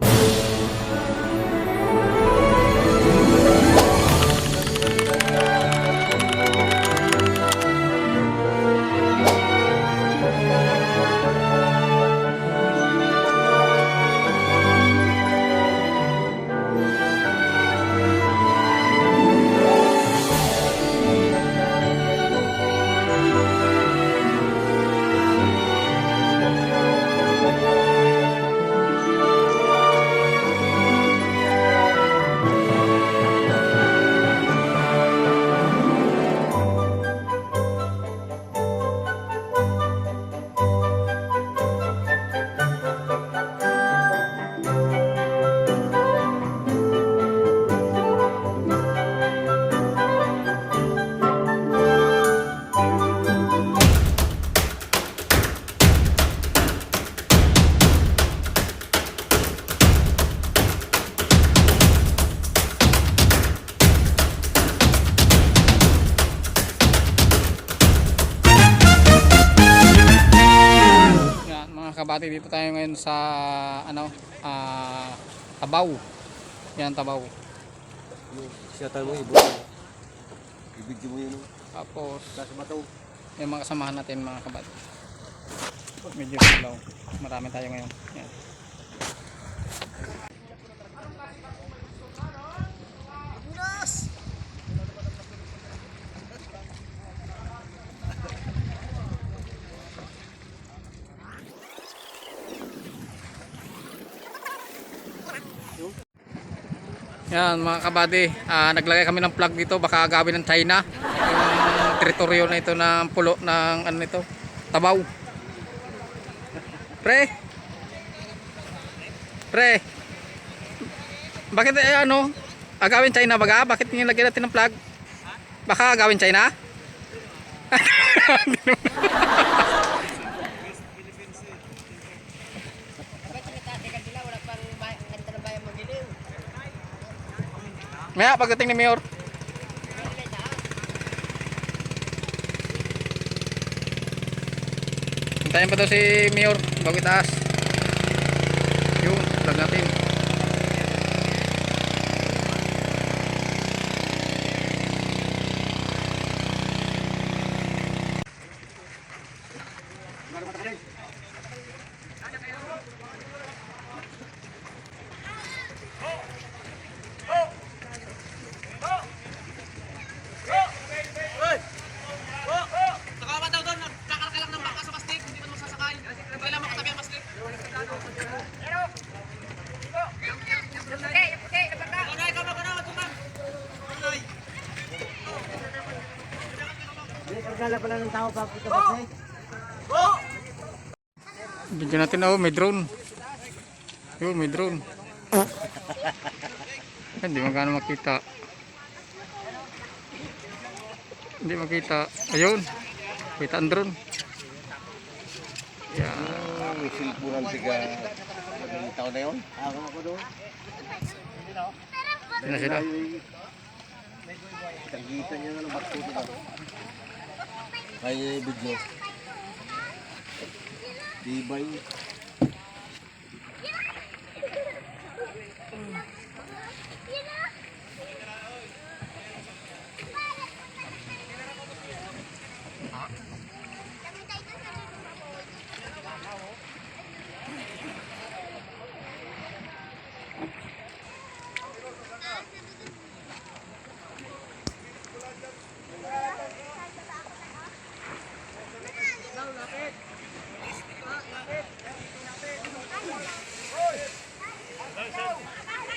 Yan, dito tayo ngayon sa ano, ah Tabaw. Yan Tabaw. Siya tayo mo ibo. Ibigyo mo yun. Tapos Nasa mataw. yung mga kasamahan natin mga kabati. Medyo slow. Marami tayo ngayon. Yan. Yan mga kabady, ah, naglagay kami ng plug dito baka agawin ng China. Yung teritoryo na ito ng pulo ng ano nito, Tabaw. Pre. Pre. Bakit eh, ano? Agawin China baga? Bakit nilagyan natin ng plug? Baka agawin China? Maya pagdating ni Mayor. Hintayin pa daw si Mayor bago itaas. Yun, plug natin. Kala pala ng tao pa ito kasi. Bigyan natin oh, may drone. Yun, may drone. Hindi magkano makita. Hindi makita. Ayun. Kita ang drone. Yan. Ang silpuran siga. Ang tao na yun. Ako ako doon. Yan na sila. Tagitan niya ng bakto. Kaya video. Dibay.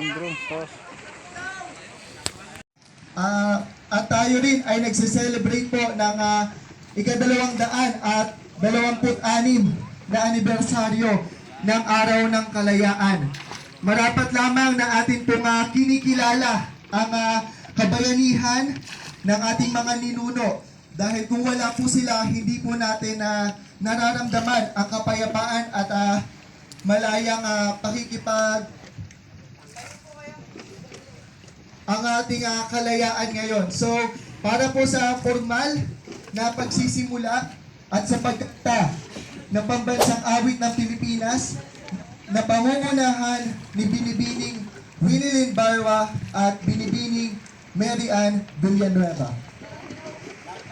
Tapos. Ah, at tayo rin ay nagse-celebrate po ng ah, ikadalawang daan at dalawamput anim na anibersaryo ng Araw ng Kalayaan. Marapat lamang na atin pong ah, kinikilala ang ah, kabayanihan ng ating mga ninuno. Dahil kung wala po sila, hindi po natin na nararamdaman ang kapayapaan at ah, malayang ah, pakikipag ang ating ah, kalayaan ngayon. So, para po sa formal na pagsisimula at sa pagkanta ng pambansang awit ng Pilipinas, na pangungunahan ni Binibining Winilin Barwa at Binibining Mary Ann Villanueva.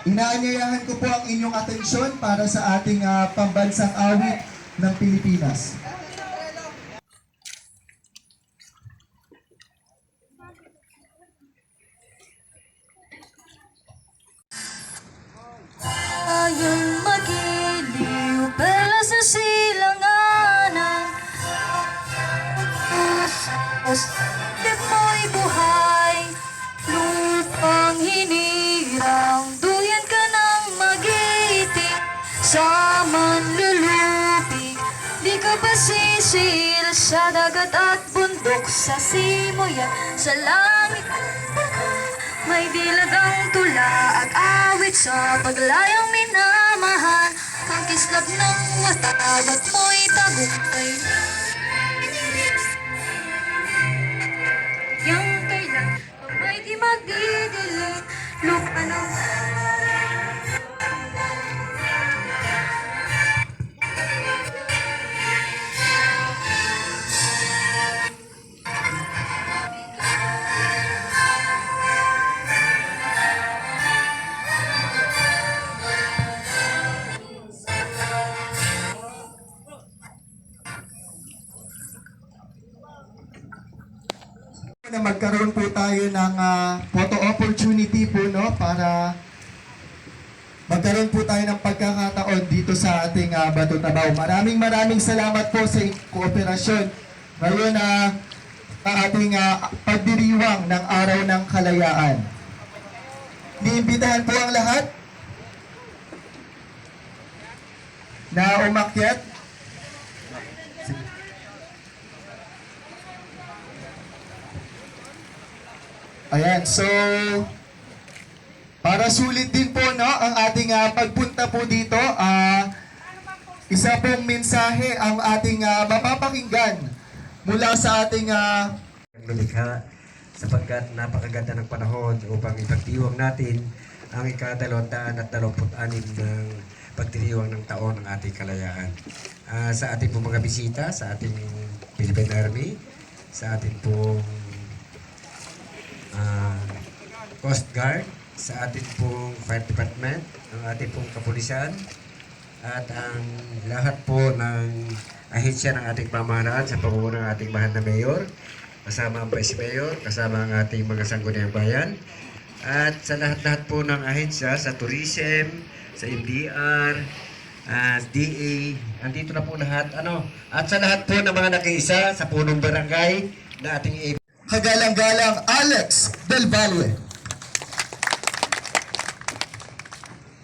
Inaanyayahan ko po ang inyong atensyon para sa ating ah, pambansang awit ng Pilipinas. Di ka ba sisil Sa dagat at bundok Sa simoyan Sa langit may dilag ang tula at awit sa paglayang minamahan Ang kislap ng watag at mo'y tagumpay? Yang kailan pag may di magdidilig Lupa ng tayo ng ah, photo opportunity po no para magkaroon po tayo ng pagkakataon dito sa ating uh, Bato Tabaw. Maraming maraming salamat po sa kooperasyon. Ngayon na ang ating ah, pagdiriwang ng Araw ng Kalayaan. Niimbitahan po ang lahat na umakyat Ayan, so para sulit din po no ang ating ah, pagpunta po dito, ah isa pong mensahe ang ating ah, mapapakinggan mula sa ating ah, Lumikha sapagkat napakaganda ng panahon upang ipagdiwang natin ang ikadalawandaan at dalawamput-anim ng pagdiriwang ng taon ng ating kalayaan. Ah, sa ating mga bisita, sa ating Philippine Army, sa ating pong ah, Coast Guard, sa ating pong Fire Department, ang ating pong kapulisan, at ang lahat po ng ahensya ng ating pamahalaan sa pamumuno ng ating mahal na mayor, kasama ang Vice Mayor, kasama ang ating mga sangguniang bayan, at sa lahat-lahat po ng ahensya, sa tourism, sa MDR, at DA, andito na po lahat, ano, at sa lahat po ng mga nakiisa sa punong barangay na ating kagalang-galang Alex Del Valle.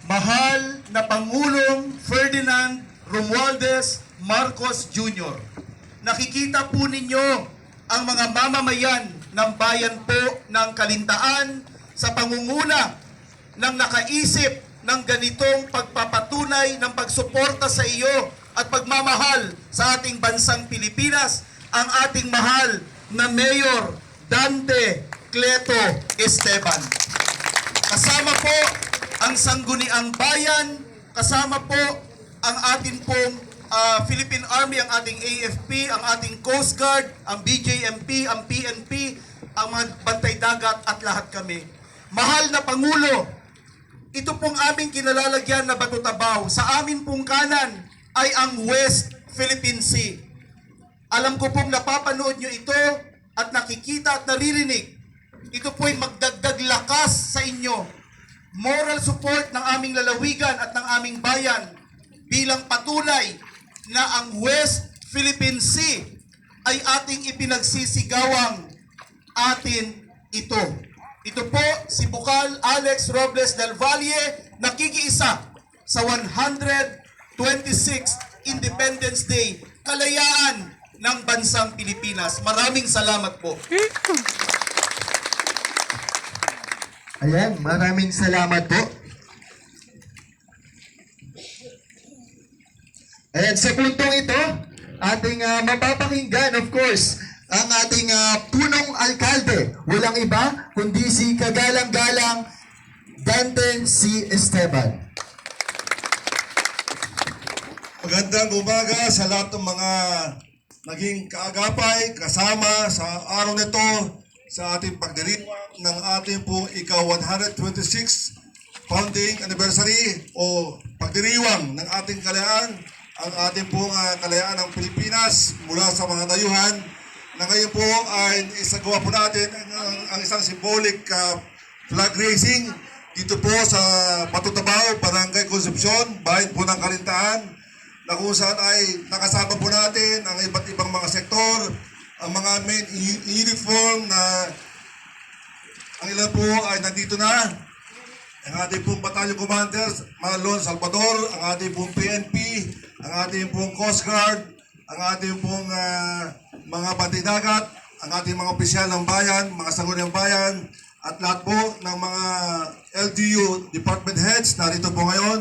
Mahal na Pangulong Ferdinand Romualdez Marcos Jr. Nakikita po ninyo ang mga mamamayan ng bayan po ng Kalintaan sa pangunguna ng nakaisip ng ganitong pagpapatunay ng pagsuporta sa iyo at pagmamahal sa ating bansang Pilipinas, ang ating mahal na Mayor Dante Cleto Esteban. Kasama po ang Sangguniang Bayan, kasama po ang ating pong ah, Philippine Army, ang ating AFP, ang ating Coast Guard, ang BJMP, ang PNP, ang mga bantay dagat at lahat kami. Mahal na Pangulo, ito pong aming kinalalagyan na Bato Tabaw. Sa amin pong kanan ay ang West Philippine Sea. Alam ko pong napapanood nyo ito at nakikita at naririnig. Ito po'y magdagdag lakas sa inyo. Moral support ng aming lalawigan at ng aming bayan bilang patunay na ang West Philippine Sea ay ating ipinagsisigawang atin ito. Ito po si Bukal Alex Robles del Valle nakikiisa sa 126 Independence Day kalayaan ng bansang Pilipinas. Maraming salamat po. Ayan, maraming salamat po. Ayan, sa puntong ito, ating ah, mapapakinggan, of course, ang ating ah, punong alkalde. Walang iba, kundi si kagalang-galang Dante C. Esteban. Magandang umaga sa lahat ng mga naging kaagapay kasama sa araw nito sa ating pagdiriwang ng ating pong ikaw 126 founding anniversary o pagdiriwang ng ating kalayaan, ang ating pong ah, kalayaan ng Pilipinas mula sa mga dayuhan na ngayon po ay isagawa po natin ang, ang, ang isang symbolic ah, flag raising dito po sa Patutabao, Barangay Concepcion, bayan po ng Kalintaan, na kung saan ay nakasama po natin ang iba't ibang mga sektor, ang mga men in uniform na ang ilan po ay nandito na. Ang ating pong battalion commanders, Marlon Salvador, ang ating pong PNP, ang ating pong Coast Guard, ang ating pong ah, mga bandidagat, ang ating mga opisyal ng bayan, mga sagot ng bayan, at lahat po ng mga LGU department heads narito po ngayon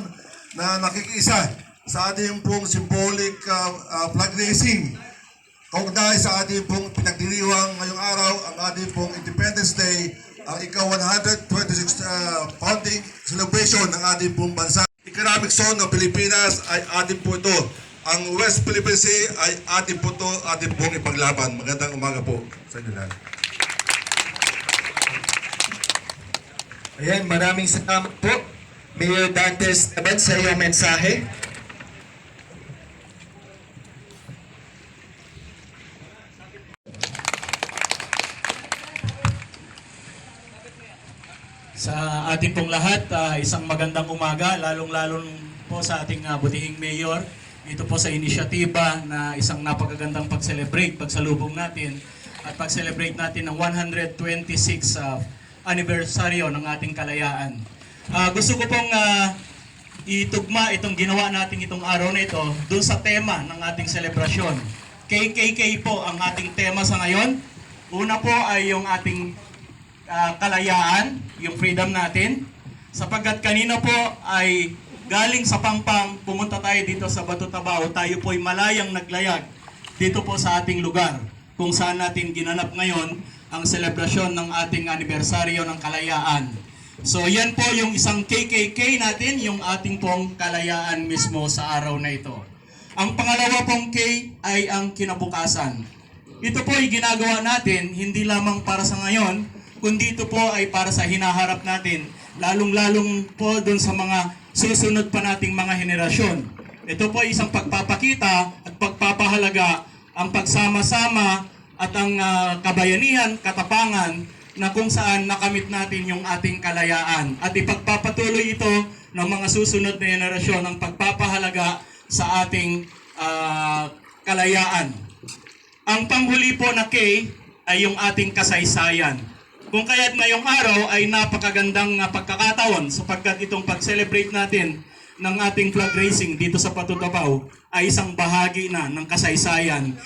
na nakikiisa sa ating pong symbolic ah, ah, flag raising Kaugnay sa ating pong pinagdiriwang ngayong araw, ang ating pong Independence Day, ang ika-126 uh, founding celebration ng ating pong bansa. Economic zone ng Pilipinas ay ating po ito. Ang West Philippine Sea ay ating po ito, ating pong ipaglaban. Magandang umaga po sa inyo lahat. Ayan, maraming salamat po. Mayor Dantes Tabad sa iyong mensahe. Sa ating pong lahat, ah, isang magandang umaga, lalong-lalong po sa ating ah, butihing mayor. Dito po sa inisyatiba na isang napakagandang pag-celebrate, pagsalubong natin at pag-celebrate natin ng 126 ah, anibersaryo ng ating kalayaan. Ah, gusto ko pong ah, itugma itong ginawa natin itong araw na ito doon sa tema ng ating selebrasyon. KKK po ang ating tema sa ngayon. Una po ay yung ating ah, kalayaan, yung freedom natin. Sapagkat kanina po ay galing sa Pangpang, pumunta tayo dito sa Bato Tabao, tayo po ay malayang naglayag dito po sa ating lugar kung saan natin ginanap ngayon ang selebrasyon ng ating anibersaryo ng kalayaan. So yan po yung isang KKK natin, yung ating pong kalayaan mismo sa araw na ito. Ang pangalawa pong K ay ang kinabukasan. Ito po ay ginagawa natin hindi lamang para sa ngayon, kundi ito po ay para sa hinaharap natin, lalong-lalong po dun sa mga susunod pa nating mga henerasyon. Ito po ay isang pagpapakita at pagpapahalaga ang pagsama-sama at ang ah, kabayanihan, katapangan na kung saan nakamit natin yung ating kalayaan. At ipagpapatuloy ito ng mga susunod na henerasyon ang pagpapahalaga sa ating ah, kalayaan. Ang panghuli po na K ay yung ating kasaysayan. Kung kaya't ngayong araw ay napakagandang ah, pagkakataon sapagkat itong pag-celebrate natin ng ating flag racing dito sa Patutapaw ay isang bahagi na ng kasaysayan